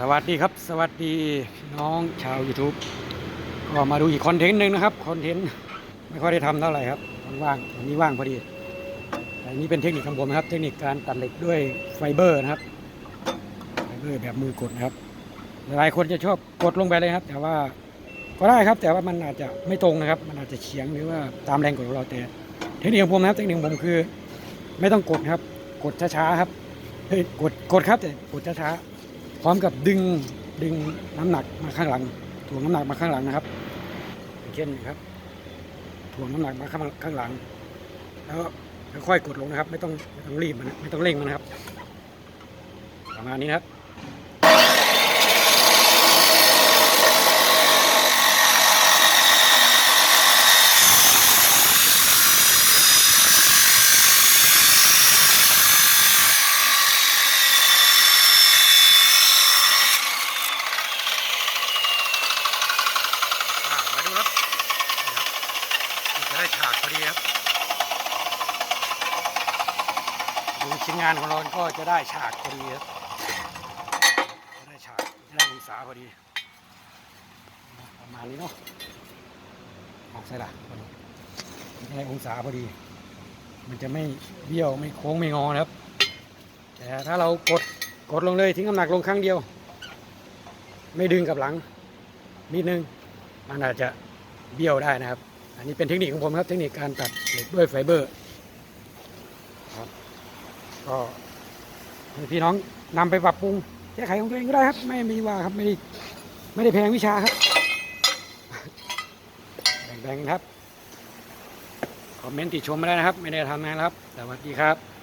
สวัสดีครับ สวัสดีพี่น้องชาว YouTube ก็มาดูอีกคอนเทนต์หนึ่งนะครับคอนเทนต์ไม่ค่อยได้ทำเท่าไหร่ครับว่างวันนี้ว่างพอดีแต่อันนี้เป็นเทคนิคของผมนะครับ เทคนิคการตัดเหล็กด้วยไฟเบอร์นะครับไฟเบอร์แบบมือกดนะครับหลายคนจะชอบกดลงไปเลยครับ แต่ว่าก็ได้ครับ แต่ว่ามันอาจจะไม่ตรงนะครับ มันอาจจะเฉียงหรือว่าตามแรงกดของเราแต่เทคนิคของผมนะครับ เทคนิคของผมคือ ไม่ต้องกดครับ กดช้าๆครับเฮ้ยกดกดครับแต่กดช้าๆ พร้อมกับดึงดึงน้ำหนักมาข้างหลังถ่วงน้ำหนักมาข้างหลังนะครับเช่นนะครับถ่วงน้ำหนักมาข้างข้างหลัง แล้วค่อยกดลงนะครับ ไม่ต้องไม่ต้องรีบมันะไม่ต้องเร่งมันนะครับ ประมาณนี้นะครับ อะมาดูครับนี่ครับมันจะได้ฉากพอดีครับ ดูชิ้นงานของเราก็จะได้ฉากพอดีครับจะได้ฉากจะได้องศาพอดีประมาณนี้เนาะออกใส่ละพอดีจะได้องศาพอดี มันจะไม่เบี้ยวไม่โค้งไม่งอนะครับ แต่ถ้าเรากดกดลงเลยทิ้งน้ำหนักลงครั้งเดียว ไม่ดึงกับหลังนิดนึงมันอาจจะเบี้ยวได้นะครับ อันนี้เป็นเทคนิคของผมครับ เทคนิคการตัดเหล็กด้วยไฟเบอร์ครับ ก็พี่น้องนำไปปรับปรุงแก้ไขของตัวเองก็ได้ครับ ไม่มีว่าครับไม่ไม่ได้แพงวิชาครับแบ่งๆครับคอมเมนต์ติชมมาได้นะครับ ไม่ได้ทำงานครับสวัสดีครับ